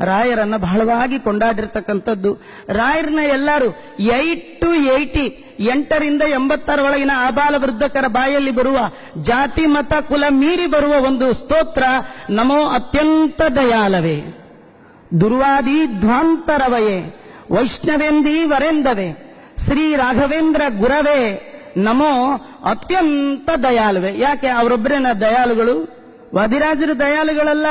ರಾಯರನ್ನ ಬಹಳವಾಗಿ ಕೊಂಡಾಡಿರ್ತಕ್ಕಂಥದ್ದು. ರಾಯರನ್ನ ಎಲ್ಲರೂ eight to eighty, ಎಂಟರಿಂದ ಎಂಬತ್ತರ ಒಳಗಿನ ಆಬಾಲ ವೃದ್ಧಕರ ಬಾಯಲ್ಲಿ ಬರುವ ಜಾತಿ, ಮತ, ಕುಲ ಮೀರಿ ಬರುವ ಒಂದು ಸ್ತೋತ್ರ ನಮೋ ಅತ್ಯಂತ ದಯಾಲವೇ. ದುರ್ವಾದಿ ಧ್ವಾಂತರವಯೇ ವೈಷ್ಣವೇಂದಿ ವರೆಂದವೆ, ಶ್ರೀ ರಾಘವೇಂದ್ರ ಗುರವೇ, ನಮೋ ಅತ್ಯಂತ ದಯಾಲವೇ. ಯಾಕೆ ಅವರೊಬ್ಬರೇನ ದಯಾಳುಗಳು? ವಾದಿರಾಜರು ದಯಾಳುಗಳಲ್ಲ.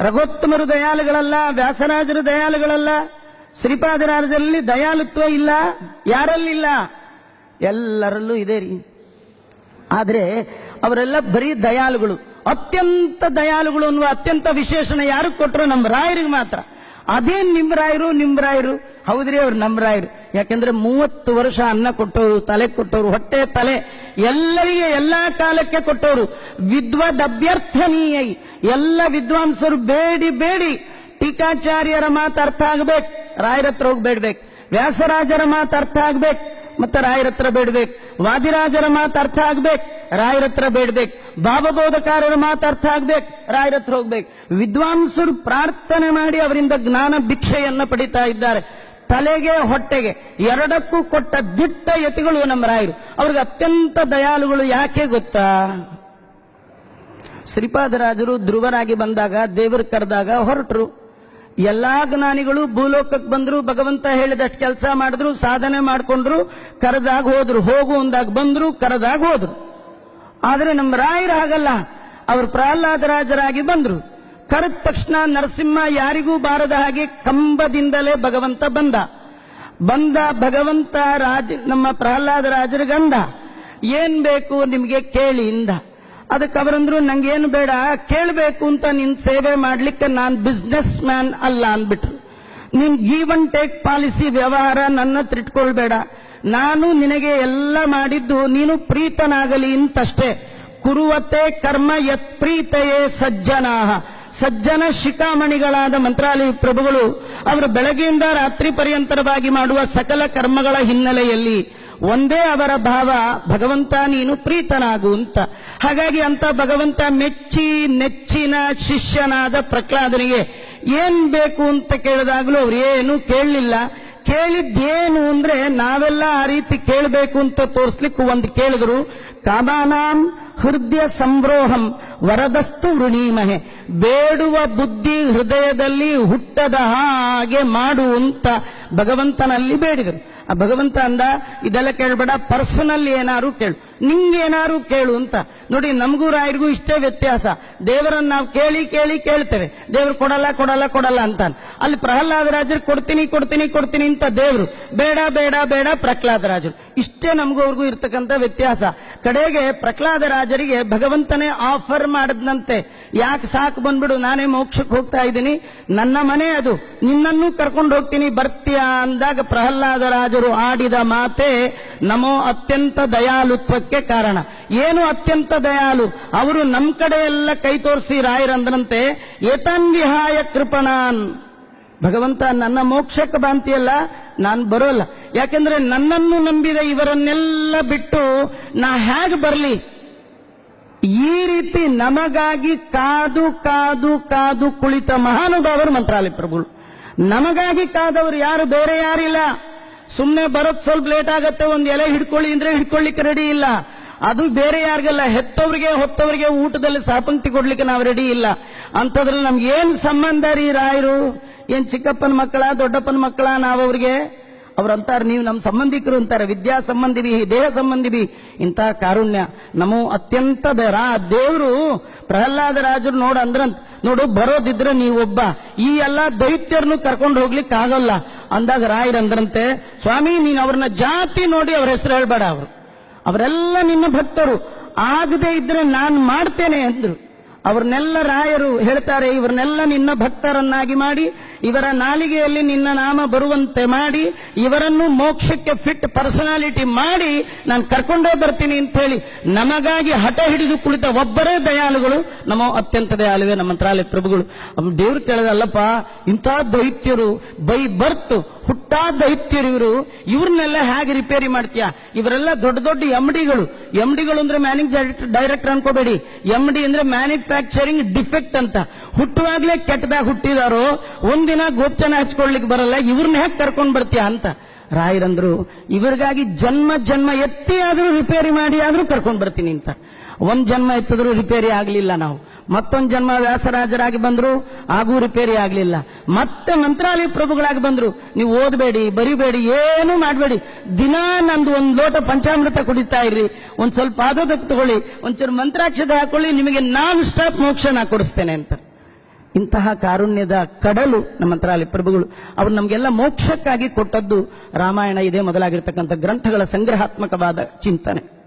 ರಘೋತ್ತಮರು ದಯಾಳುಗಳಲ್ಲ, ವ್ಯಾಸರಾಜರು ದಯಾಳುಗಳಲ್ಲ, ಶ್ರೀಪಾದರಾಜರಲ್ಲಿ ದಯಾಲುತ್ವ ಇಲ್ಲ ಯಾರಲ್ಲಿಲ್ಲ ಎಲ್ಲರಲ್ಲೂ ಇದೆ ರೀ. ಆದರೆ ಅವರೆಲ್ಲ ಬರೀ ದಯಾಳುಗಳು. ಅತ್ಯಂತ ದಯಾಳುಗಳು ಅನ್ನುವ ಅತ್ಯಂತ ವಿಶೇಷಣ ಯಾರು ಕೊಟ್ಟರು ನಮ್ಮ ರಾಯರಿಗೆ ಮಾತ್ರ. ಅದೇ ನಿಮ್ ರಾಯರು ನಿಮ್ ರಾಯರು ಹೌದ್ರಿ ಅವ್ರು ನಮ್ರಾಯರು ಯಾಕಂದ್ರೆ ಮೂವತ್ತು ವರ್ಷ ಅನ್ನ ಕೊಟ್ಟವರು, ತಲೆ ಕೊಟ್ಟವರು, ಹೊಟ್ಟೆ, ತಲೆ, ಎಲ್ಲರಿಗೆ ಎಲ್ಲಾ ಕಾಲಕ್ಕೆ ಕೊಟ್ಟವರು. ವಿದ್ವದಭ್ಯರ್ಥನೀಯ. ಎಲ್ಲ ವಿದ್ವಾಂಸರು ಬೇಡಿ ಬೇಡಿ. ಟೀಕಾಚಾರ್ಯರ ಮಾತು ಅರ್ಥ ಆಗ್ಬೇಕು. ರಾಯರತ್ರ ಹೋಗಿ ಬೇಡ್ಬೇಕು ವ್ಯಾಸರಾಜರ ಮಾತು ಅರ್ಥ ಆಗ್ಬೇಕು. ಮತ್ತೆ ರಾಯರ ಹತ್ರ ಬೇಡ್ಬೇಕು. ವಾದಿರಾಜರ ಮಾತು ಅರ್ಥ ಆಗ್ಬೇಕು. ರಾಯರ ಹತ್ರ ಬೇಡ್ಬೇಕು. ಭಾವಬೋಧಕಾರರ ಮಾತು ಅರ್ಥ ಆಗ್ಬೇಕು. ರಾಯರ ಹತ್ರ ಹೋಗ್ಬೇಕು. ವಿದ್ವಾಂಸರು ಪ್ರಾರ್ಥನೆ ಮಾಡಿ ಅವರಿಂದ ಜ್ಞಾನ ಭಿಕ್ಷೆಯನ್ನ ಪಡಿತಾ ಇದ್ದಾರೆ. ತಲೆಗೆ, ಹೊಟ್ಟೆಗೆ ಎರಡಕ್ಕೂ ಕೊಟ್ಟ ದಿಟ್ಟ ಯತಿಗಳು ನಮ್ಮ ರಾಯರು. ಅವ್ರಿಗೆ ಅತ್ಯಂತ ದಯಾಳುಗಳು ಯಾಕೆ ಗೊತ್ತಾ? ಶ್ರೀಪಾದರಾಜರು ಧ್ರುವರಾಗಿ ಬಂದಾಗ, ದೇವರು ಕರೆದಾಗ ಹೊರಟರು. ಎಲ್ಲಾ ಜ್ಞಾನಿಗಳು ಭೂಲೋಕಕ್ಕೆ ಬಂದ್ರು, ಭಗವಂತ ಹೇಳಿದಷ್ಟು ಕೆಲಸ ಮಾಡಿದ್ರು, ಸಾಧನೆ ಮಾಡ್ಕೊಂಡ್ರು, ಕರೆದಾಗ ಹೋದ್ರು. ಹೋಗು ಅಂದಾಗ ಬಂದ್ರು, ಕರೆದಾಗ ಹೋದ್ರು. ಆದ್ರೆ ನಮ್ಮ ರಾಯರು ಹಾಗಲ್ಲ. ಅವರು ಪ್ರಹ್ಲಾದರಾಜರಾಗಿ ಬಂದರು. ಕರೆದ ತಕ್ಷಣ ನರಸಿಂಹ ಯಾರಿಗೂ ಬಾರದ ಹಾಗೆ ಕಂಬದಿಂದಲೇ ಭಗವಂತ ಬಂದ. ಬಂದ ಭಗವಂತ ರಾಜ, ನಮ್ಮ ಪ್ರಹ್ಲಾದರಾಜರಿಗಂದ ಏನ್ ಬೇಕು ನಿಮಗೆ ಕೇಳಿ ಇಂದ. ಅದಕ್ಕೆ ಅವರಂದ್ರು, ನಂಗೇನು ಬೇಡ, ಕೇಳಬೇಕು ಅಂತ ನಿನ್ ಸೇವೆ ಮಾಡ್ಲಿಕ್ಕೆ ನಾನ್ ಬಿಸ್ನೆಸ್ ಮ್ಯಾನ್ ಅಲ್ಲ ಅಂದ್ಬಿಟ್ರು. ನಿನ್ ಗೀವ್ ಟೇಕ್ ಪಾಲಿಸಿ ವ್ಯವಹಾರ ನನ್ನ ಹತ್ರ ಇಟ್ಕೊಳ್ಬೇಡ. ನಾನು ನಿನಗೆ ಎಲ್ಲ ಮಾಡಿದ್ದು ನೀನು ಪ್ರೀತನಾಗಲಿ ಅಂತಷ್ಟೇ ಕುರುವತೆ ಕರ್ಮ ಯತ್ ಪ್ರೀತೆಯೇ ಸಜ್ಜನಾಹ. ಸಜ್ಜನ ಶಿಖಾಮಣಿಗಳಾದ ಮಂತ್ರಾಲಯ ಪ್ರಭುಗಳು, ಅವರು ಬೆಳಗ್ಗೆಯಿಂದ ರಾತ್ರಿ ಪರ್ಯಂತರವಾಗಿ ಮಾಡುವ ಸಕಲ ಕರ್ಮಗಳ ಹಿನ್ನೆಲೆಯಲ್ಲಿ ಒಂದೇ ಅವರ ಭಾವ, ಭಗವಂತ ನೀನು ಪ್ರೀತನಾಗು ಅಂತ. ಹಾಗಾಗಿ ಅಂತ ಭಗವಂತ ಮೆಚ್ಚಿ ನೆಚ್ಚಿನ ಶಿಷ್ಯನಾದ ಪ್ರಹ್ಲಾದನಿಗೆ, ಏನ್ ಬೇಕು ಅಂತ ಕೇಳಿದಾಗಲೂ ಅವ್ರು ಏನು ಕೇಳಲಿಲ್ಲ. ಕೇಳಿದ್ದೇನು ಅಂದ್ರೆ ನಾವೆಲ್ಲ ಆ ರೀತಿ ಕೇಳಬೇಕು ಅಂತ ತೋರಿಸ್ಲಿಕ್ಕೆ ಒಂದು ಕೇಳಿದ್ರು, ಕಾಮಾನಾಂ ಹೃದಯ ಸಂಬ್ರೋಹಂ ವರದಸ್ತು ವೃಣೀಮಹೆ, ಬೇಡುವ ಬುದ್ಧಿ ಹೃದಯದಲ್ಲಿ ಹುಟ್ಟದ ಹಾಗೆ ಮಾಡು ಅಂತ ಭಗವಂತನಲ್ಲಿ ಬೇಡಿದರು. ಆ ಭಗವಂತ ಅಂದ, ಇದೆಲ್ಲ ಕೇಳಬೇಡ, ಪರ್ಸನಲ್ ಏನಾರು ಕೇಳು. ನಿಂಗೇನಾರು ಕೇಳು ಅಂತ. ನೋಡಿ, ನಮಗೂ ರಾಯರಿಗೂ ಇಷ್ಟೇ ವ್ಯತ್ಯಾಸ. ದೇವರನ್ನ ನಾವು ಕೇಳಿ ಕೇಳಿ ಕೇಳ್ತೇವೆ. ದೇವರು ಕೊಡಲ್ಲ ಕೊಡಲ್ಲ ಕೊಡಲ್ಲ ಅಂತ ಅಲ್ಲಿ ಪ್ರಹ್ಲಾದ ರಾಜರು ಕೊಡ್ತೀನಿ ಕೊಡ್ತೀನಿ ಕೊಡ್ತೀನಿ ಅಂತ ದೇವರು. ಬೇಡ ಬೇಡ ಬೇಡ ಪ್ರಹ್ಲಾದರಾಜರು. ಇಷ್ಟೇ ನಮಗೂ ಅವ್ರಿಗೂ ಇರ್ತಕ್ಕಂಥ ವ್ಯತ್ಯಾಸ. ಕಡೆಗೆ ಪ್ರಹ್ಲಾದ ರಾಜರಿಗೆ ಭಗವಂತನೇ ಆಫರ್ ಮಾಡದ್ನಂತೆ. ಯಾಕೆ ಸಾಕು ಬಂದ್ಬಿಡು, ನಾನೇ ಮೋಕ್ಷಕ್ಕೆ ಹೋಗ್ತಾ ಇದ್ದೀನಿ. ನನ್ನ ಮನೆ ಅದು. ನಿನ್ನನ್ನು ಕರ್ಕೊಂಡು ಹೋಗ್ತೀನಿ, ಬರ್ತೀಯಾ ಅಂದಾಗ ಪ್ರಹ್ಲಾದ ರಾಜರು ಆಡಿದ ಮಾತೆ ನಮೋ ಅತ್ಯಂತ ದಯಾಲುತ್ವಕ್ಕೆ ಕಾರಣ. ಏನು ಅತ್ಯಂತ ದಯಾಲು? ಅವರು ನಮ್ಮ ಕಡೆ ಎಲ್ಲ ಕೈ ತೋರಿಸಿ ರಾಯರಂದ್ರಂತೆ ಏತನ್ ವಿಹಾಯ ಕೃಪಣಾನ್. ಭಗವಂತ, ನನ್ನ ಮೋಕ್ಷಕ್ಕೆ ಬಾಂತಿಯಲ್ಲ, ನಾನು ಬರೋಲ್ಲ. ಯಾಕೆಂದ್ರೆ ನನ್ನನ್ನು ನಂಬಿದ ಇವರನ್ನೆಲ್ಲ ಬಿಟ್ಟು ನಾ ಹೇಗೆ ಬರಲಿ? ಈ ರೀತಿ ನಮಗಾಗಿ ಕಾದು ಕಾದು ಕಾದು ಕುಳಿತ ಮಹಾನುಭಾವರು ಮಂತ್ರಾಲಯ ಪ್ರಭುಗಳು. ನಮಗಾಗಿ ಕಾದವರು ಯಾರು? ಬೇರೆ ಯಾರಿಲ್ಲ ಸುಮ್ಮನೆ ಬರೋದು ಸ್ವಲ್ಪ ಲೇಟ್ ಆಗತ್ತೆ, ಒಂದ್ ಎಲೆ ಹಿಡ್ಕೊಳ್ಳಿ ಅಂದ್ರೆ ಹಿಡ್ಕೊಳ್ಳಿಕ್ಕೆ ರೆಡಿ ಇಲ್ಲ. ಅದು ಬೇರೆ ಯಾರಿಗಲ್ಲ, ಹೆತ್ತವರಿಗೆ, ಹೊತ್ತವರಿಗೆ ಊಟದಲ್ಲಿ ಸಾಪಂಕ್ತಿ ಕೊಡ್ಲಿಕ್ಕೆ ನಾವು ರೆಡಿ ಇಲ್ಲ. ಅಂಥದ್ರಲ್ಲಿ ನಮ್ಗೆ ಏನ್ ಸಂಬಂಧ ರೀ ರಾಯರು? ಏನ್ ಚಿಕ್ಕಪ್ಪನ ಮಕ್ಕಳ, ದೊಡ್ಡಪ್ಪನ ಮಕ್ಕಳ ನಾವು ಅವ್ರಿಗೆ ಅಂತಾರೆ, ನೀವು ನಮ್ಮ ಸಂಬಂಧಿಕರು ಅಂತಾರೆ, ವಿದ್ಯಾ ಸಂಬಂಧಿ ಬಿ ದೇಹ ಸಂಬಂಧಿ ಬಿ ಇಂತಹ ಕಾರುಣ್ಯ. ನಮೋ ಅತ್ಯಂತ ದರ ದೇವರು ಪ್ರಹ್ಲಾದ ರಾಜರು ನೋಡ ಅಂದ್ರಂತ, ನೋಡು, ಬರೋದಿದ್ರೆ ನೀವೊಬ್ಬ ಈ ಎಲ್ಲ ದೈತ್ಯರನ್ನು ಕರ್ಕೊಂಡು ಹೋಗ್ಲಿಕ್ಕೆ ಆಗಲ್ಲ ಅಂದಾಗ ರಾಯರಂದ್ರಂತೆ ಸ್ವಾಮಿ, ನೀನು ಅವ್ರನ್ನ ಜಾತಿ ನೋಡಿ ಅವ್ರ ಹೆಸರು ಹೇಳ್ಬೇಡ ಅವರು. ಅವರೆಲ್ಲ ನಿನ್ನ ಭಕ್ತರು. ಆಗದೆ ಇದ್ರೆ ನಾನು ಮಾಡ್ತೇನೆ ಅಂದ್ರು. ಅವ್ರನ್ನೆಲ್ಲ ರಾಯರು ಹೇಳ್ತಾರೆ, ಇವರನ್ನೆಲ್ಲ ನಿನ್ನ ಭಕ್ತರನ್ನಾಗಿ ಮಾಡಿ, ಇವರ ನಾಲಿಗೆಯಲ್ಲಿ ನಿನ್ನ ನಾಮ ಬರುವಂತೆ ಮಾಡಿ, ಇವರನ್ನು ಮೋಕ್ಷಕ್ಕೆ ಫಿಟ್ ಪರ್ಸನಾಲಿಟಿ ಮಾಡಿ, ನಾನು ಕರ್ಕೊಂಡೇ ಬರ್ತೀನಿ ಅಂತ ಹೇಳಿ ನಮಗಾಗಿ ಹಠ ಹಿಡಿದು ಕುಳಿತ ಒಬ್ಬರೇ ದಯಾಳುಗಳು ನಮ್ಮ ಅತ್ಯಂತ ದಯಾಲುವೆ ನಮ್ಮ ಮಂತ್ರಾಲಯ ಪ್ರಭುಗಳು. ದೇವ್ರು ಕೇಳದಲ್ಲಪ್ಪ ಇಂಥ ದೈತ್ಯರು ಬೈ ಬರ್ತು ಹುಟ್ಟ ದೈತ್ಯರು ಇವರು. ಇವ್ರನ್ನೆಲ್ಲ ಹೇಗೆ ರಿಪೇರಿ ಮಾಡ್ತೀಯ? ಇವರೆಲ್ಲ ದೊಡ್ಡ ದೊಡ್ಡ ಎಂ ಡಿಗಳು ಎಂ ಡಿಗಳು ಅಂದ್ರೆ ಮ್ಯಾನೇಜ್ ಡೈರೆಕ್ಟರ್ ಅನ್ಕೋಬೇಡಿ. ಎಂ ಡಿ ಅಂದ್ರೆ ಮ್ಯಾನುಫ್ಯಾಕ್ಚರಿಂಗ್ ಡಿಫೆಕ್ಟ್ ಅಂತ. ಹುಟ್ಟುವಾಗ್ಲೇ ಕೆಟ್ಟದಾಗ ಹುಟ್ಟಿದಾರೋ ಒಂದಿನ ಗೋಪ್ಚನ ಹಚ್ಕೊಳ್ಲಿಕ್ಕೆ ಬರಲ್ಲ. ಇವ್ರನ್ನ ಹೇಗೆ ಕರ್ಕೊಂಡ್ ಬರ್ತೀಯ ಅಂತ. ರಾಯರಂದ್ರು, ಇವರಿಗಾಗಿ ಜನ್ಮ ಜನ್ಮ ಎತ್ತಿ ಆದರೂ ರಿಪೇರಿ ಮಾಡಿ ಆದರೂ ಕರ್ಕೊಂಡು ಬರ್ತೀನಿ ಅಂತ. ಒಂದು ಜನ್ಮ ಎತ್ತಿದ್ರು ರಿಪೇರಿ ಆಗಲಿಲ್ಲ ನಾವು. ಮತ್ತೊಂದು ಜನ್ಮ ವ್ಯಾಸರಾಜರಾಗಿ ಬಂದರು, ಆಗೂ ರಿಪೇರಿ ಆಗಲಿಲ್ಲ. ಮತ್ತೆ ಮಂತ್ರಾಲಯ ಪ್ರಭುಗಳಾಗಿ ಬಂದರು, ನೀವು ಓದಬೇಡಿ, ಬರಿಬೇಡಿ, ಏನು ಮಾಡಬೇಡಿ. ದಿನಾ ನಂದು ಒಂದು ಲೋಟ ಪಂಚಾಮೃತ ಕುಡಿತಾ ಇರ್ರಿ. ಒಂದು ಸ್ವಲ್ಪ ಆದೋದಕ್ಕೆ ತಗೊಳ್ಳಿ, ಒಂಚೂರು ಮಂತ್ರಾಕ್ಷತೆ ಹಾಕೊಳ್ಳಿ, ನಿಮಗೆ ನಾನ್ ಸ್ಟಾಪ್ ಮೋಕ್ಷ ನಾ ಕೊಡಿಸ್ತೇನೆ ಅಂತ. ಇಂತಹ ಕಾರುಣ್ಯದ ಕಡಲು ನಮ್ಮ ಮಂತ್ರಾಲಯ ಪ್ರಭುಗಳು. ಅವರು ನಮಗೆಲ್ಲ ಮೋಕ್ಷಕ್ಕಾಗಿ ಕೊಟ್ಟದ್ದು ರಾಮಾಯಣ ಇದೇ ಮೊದಲಾಗಿರ್ತಕ್ಕಂಥ ಗ್ರಂಥಗಳ ಸಂಗ್ರಹಾತ್ಮಕವಾದ ಚಿಂತನೆ.